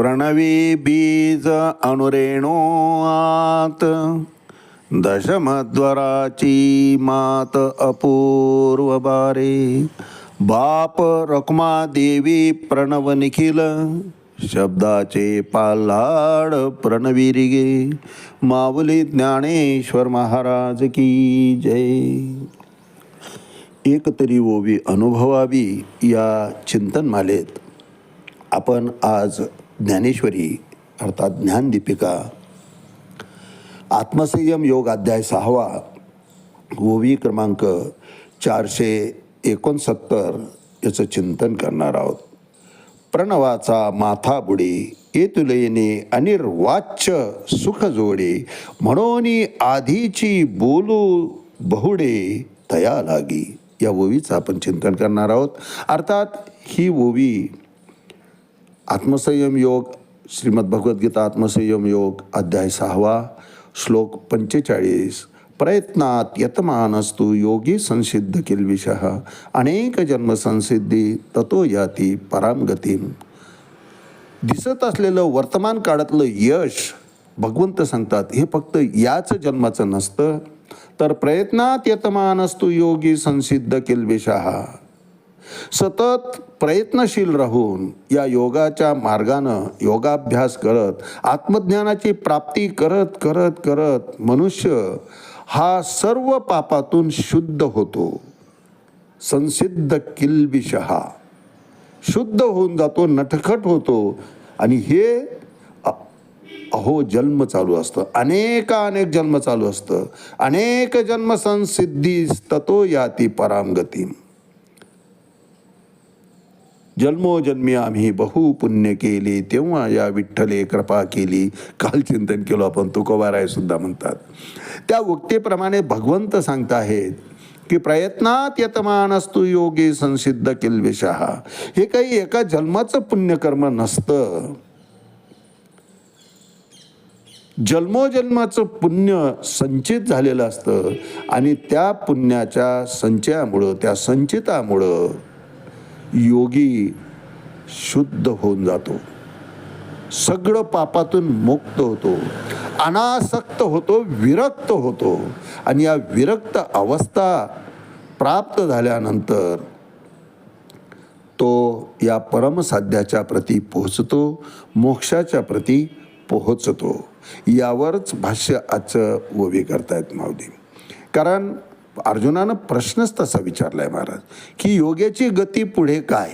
प्रणवी बीज अनुरेणो आत दशमद्वराची मात अपूर्व बारे. बाप रखमा देवी प्रणव निखिल शब्दाचे पाल्हाड प्रणविरिगे माऊली ज्ञानेश्वर महाराज की जय. एक तरी ओवी अनुभवावी या चिंतनमालेत. आपण आज ज्ञानेश्वरी अर्थात ज्ञानदीपिका आत्मसंयम योग अध्याय सहावा ओवी क्रमांक चारशे एकोणसत्तर याचं चिंतन करणार आहोत. प्रणवाचा माथा बुडे येतुलयने अनिर्वाच्य सुख जोडे म्हणून आधीची बोलू बहुडे तया लागी. या ओवीचं आपण चिंतन करणार आहोत. अर्थात ही ओवी आत्मसंयम योग श्रीमद भगवद्गीता आत्मसंयम योग अध्याय सहावा श्लोक पंचेचाळीस. प्रयत्नात यतमानस्तु योगी संसिद्ध किल्विष अनेक जन्म संसिद्धी ततो याती परामगतीम दिसत असलेलं वर्तमान काळातलं यश भगवंत सांगतात हे फक्त याच जन्माचं नसतं तर प्रयत्नात यतमानस्तु योगी संसिद्ध किल्विषाहा सतत प्रयत्नशील राहून या योगाच्या मार्गानं योगाभ्यास करत आत्मज्ञानाची प्राप्ती करत करत करत मनुष्य हा सर्व पापातून शुद्ध होतो. संसिद्ध किल्बिशहा शुद्ध होऊन जातो नटखट होतो आणि हे अहो जन्म चालू असतं. अनेका अनेक जन्म चालू असतं. अनेक जन्म संसिद्धी ततो याती परामगती जन्मोजन्मी आम्ही बहु पुण्य केले तेव्हा या विठ्ठले कृपा केली. काल चिंतन केलो आपण तुकोबाराय सुद्धा म्हणतात. त्या उक्तीप्रमाणे भगवंत सांगताहेत की प्रयत्नात यतमान असतो योगी संसिद्ध किल्विषहा हे काही एका जन्माचं पुण्यकर्म नसतं. जन्मोजन्माचं पुण्य संचित झालेलं असतं आणि त्या पुण्याच्या संचयामुळं त्या संचितामुळं योगी शुद्ध होऊन जातो. सगळं पापातून मुक्त होतो. अनासक्त होतो विरक्त होतो. आणि या विरक्त अवस्था प्राप्त झाल्यानंतर तो या परमसाध्याच्या प्रती पोहोचतो मोक्षाच्या प्रती पोहोचतो. यावरच भाष्य आजचं ओवी करतायत माऊली. कारण अर्जुनानं प्रश्नच तसा विचारला आहे महाराज की योग्याची गती पुढे काय?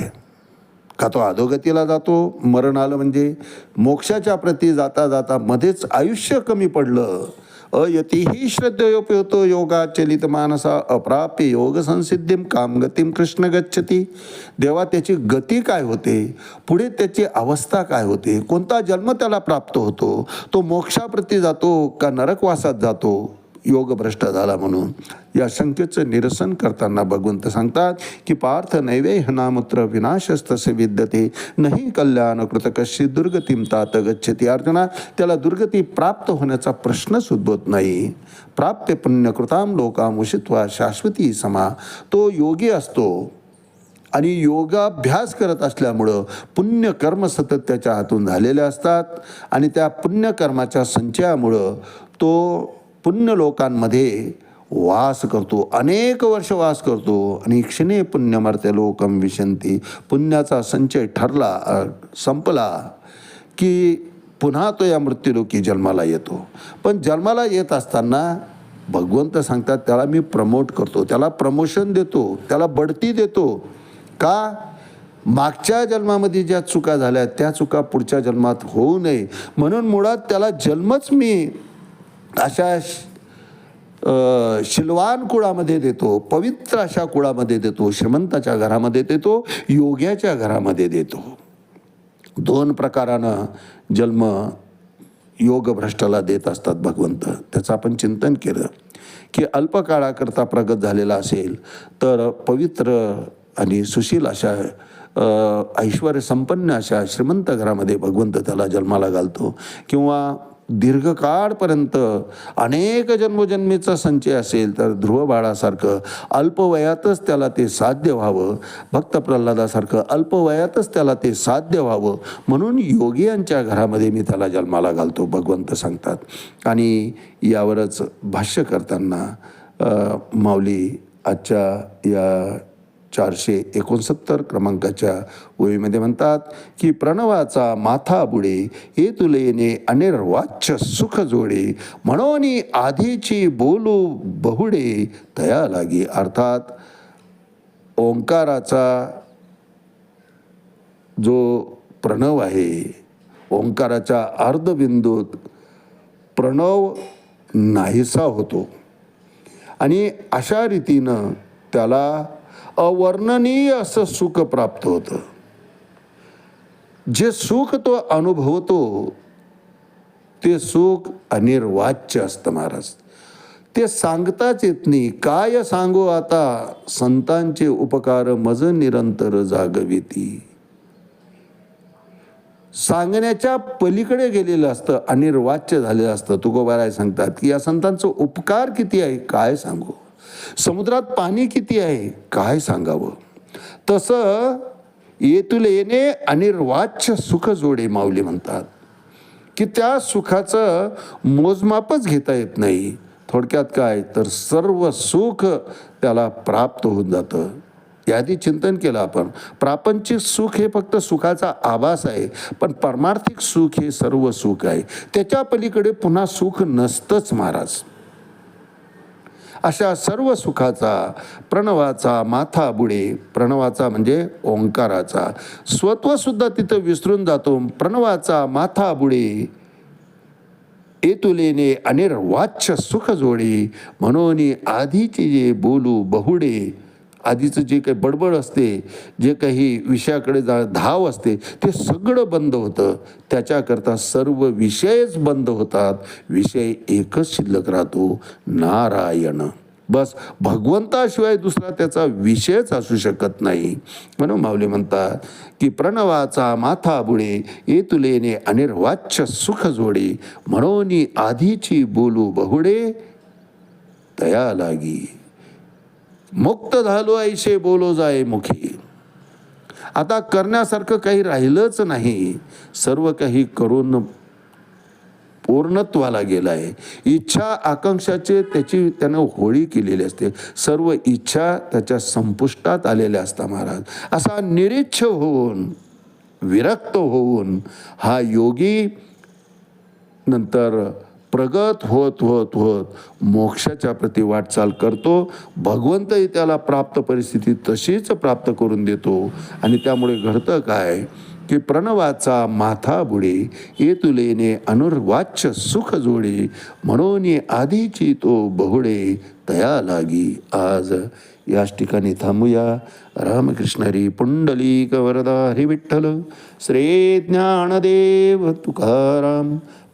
का तो अधोगतीला जातो? मरण आलं म्हणजे मोक्षाच्या प्रती जाता जाता मध्येच आयुष्य कमी पडलं. अयतीही श्रद्धयोपयोतो योगा योगाचलित मानसा अप्राप्य योग संसिद्धीम कामगतीम कृष्ण गच्छती. देवा त्याची गती काय होते? पुढे त्याची अवस्था काय होते? कोणता जन्म त्याला प्राप्त होतो? तो मोक्षाप्रती जातो का नरकवासात जातो? योग भ्रष्ट झाला म्हणून. या शंकेचं निरसन करताना भगवंत सांगतात की पार्थ नैवेह नामत्र विनाशस्तसे विद्यते. नाही कल्याण कृत कशी दुर्गतीम तात गच्छती अर्जुना. त्याला दुर्गती प्राप्त होण्याचा प्रश्नच उद्भवत नाही. प्राप्य पुण्यकृताम लोकाम उषित्वा शाश्वती समा. तो योगी असतो. आणि योगाभ्यास करत असल्यामुळं पुण्यकर्म सतत त्याच्या हातून झालेले असतात. आणि त्या पुण्यकर्माच्या संचयामुळं तो पुण्य लोकांमध्ये वास करतो अनेक वर्ष वास करतो आणि क्षणे पुण्यमर्त्या लोकम विशंती. पुण्याचा संचय ठरला संपला की पुन्हा तो या मृत्यूलोकी जन्माला येतो. पण जन्माला येत असताना भगवंत सांगतात त्याला मी प्रमोट करतो त्याला प्रमोशन देतो त्याला बढती देतो. का? मागच्या जन्मामध्ये ज्या चुका झाल्या त्या चुका पुढच्या जन्मात होऊ नये. म्हणून मुळात त्याला जन्मच मी अशा श- शिलवान कुळामध्ये देतो पवित्र अशा कुळामध्ये देतो श्रीमंताच्या घरामध्ये देतो योग्याच्या घरामध्ये देतो. दोन प्रकारानं जन्म योगभ्रष्टाला देत असतात भगवंत. त्याचं आपण चिंतन केलं. की अल्पकाळाकरता प्रगत झालेला असेल तर पवित्र आणि सुशील अशा ऐश्वर्यसंपन्न संपन्न अशा श्रीमंत घरामध्ये भगवंत त्याला जन्माला घालतो. किंवा दीर्घकाळपर्यंत अनेक जन्मजन्मीचा संचय असेल तर ध्रुव बाळासारखं अल्पवयातच त्याला ते साध्य व्हावं. भक्त प्रल्हादासारखं अल्पवयातच त्याला ते साध्य व्हावं. म्हणून योगी यांच्या घरामध्ये मी त्याला जन्माला घालतो भगवंत सांगतात. आणि यावरच भाष्य करताना माऊली आजच्या या चारशे एकोणसत्तर क्रमांकाच्या ओळीमध्ये म्हणतात की प्रणवाचा माथा बुडे हे तुलेने अनिर्वाच्य सुख जोडे म्हणून आधीची बोलू बहुडे तया लागी. अर्थात ओंकाराचा जो प्रणव आहे ओंकाराच्या अर्धबिंदूत प्रणव नाहीसा होतो. आणि अशा रीतीनं त्याला अवर्णनीय असं सुख प्राप्त होतं. जे सुख तो अनुभवतो ते सुख अनिर्वाच्य असतं महाराज. ते सांगताच येत नाही. काय सांगू आता? संतांचे उपकार मज निरंतर जागविती. सांगण्याच्या पलीकडे गेलेलं असतं अनिर्वाच्य झालेलं असतं. तुकोबाराय सांगतात की या संतांचं उपकार किती आहे? काय सांगू? समुद्रात पाणी किती आहे? काय सांगावं? तसं येतुले येणे अनिर्वाच्य सुख जोडे माऊली म्हणतात. की त्या सुखाचं मोजमापच घेता येत नाही. थोडक्यात काय? तर सर्व सुख त्याला प्राप्त होऊन जातं. यादी चिंतन केलं आपण. प्रापंचिक सुख हे फक्त सुखाचा आभास आहे. पण परमार्थिक सुख हे सर्व सुख आहे. त्याच्या पलीकडे पुन्हा सुख नसतंच महाराज. अशा सर्व सुखाचा प्रणवाचा माथा बुडे प्रणवाचा म्हणजे ओंकाराचा. स्वत्वसुद्धा तिथं विसरून जातो. प्रणवाचा माथा बुडे एतुलेने अनिर्वाच्य सुख जोडे म्हणून आधीचे जे बोलू बहुडे. आधीचं जे काही बडबड असते जे काही विषयाकडे जा धाव असते ते सगळं बंद होतं. त्याच्याकरता सर्व विषयच बंद होतात. विषय एकच शिल्लक राहतो नारायण. बस भगवंताशिवाय दुसरा त्याचा विषयच असू शकत नाही. म्हणून माऊली म्हणतात की प्रणवाचा माथा बुडे येतुलेने अनिर्वाच्य सुख जोडे म्हणून आधीची बोलू बहुडे तया लागी. मुक्त झालो ऐसे बोलो जाय मुखी. आता करण्यासारखं काही राहिलंच नाही. सर्व काही करून पूर्णत्वाला गेला आहे इच्छा आकांक्षाचे त्याची त्यानं होळी केलेली असते. सर्व इच्छा त्याच्या संपुष्टात आलेल्या असतात महाराज. असा निरीच्छ होऊन विरक्त होऊन हा योगी नंतर प्रगत होत होत होत. मोक्षाच्या प्रती वाटचाल करतो. भगवंतही त्याला प्राप्त परिस्थिती तशीच प्राप्त करून देतो. आणि त्यामुळे घडतं काय? की प्रणवाचा माथा बुडे येतुलेने अनुर्वाच्य सुख जोडे म्हणून आधीची तो बहुडे तया लागी आज. याच ठिकाणी थांबूया. रामकृष्णरी पुंडलीक पुंडलिक वरदा हरी विठ्ठल. श्री ज्ञानदेव तुकाराम.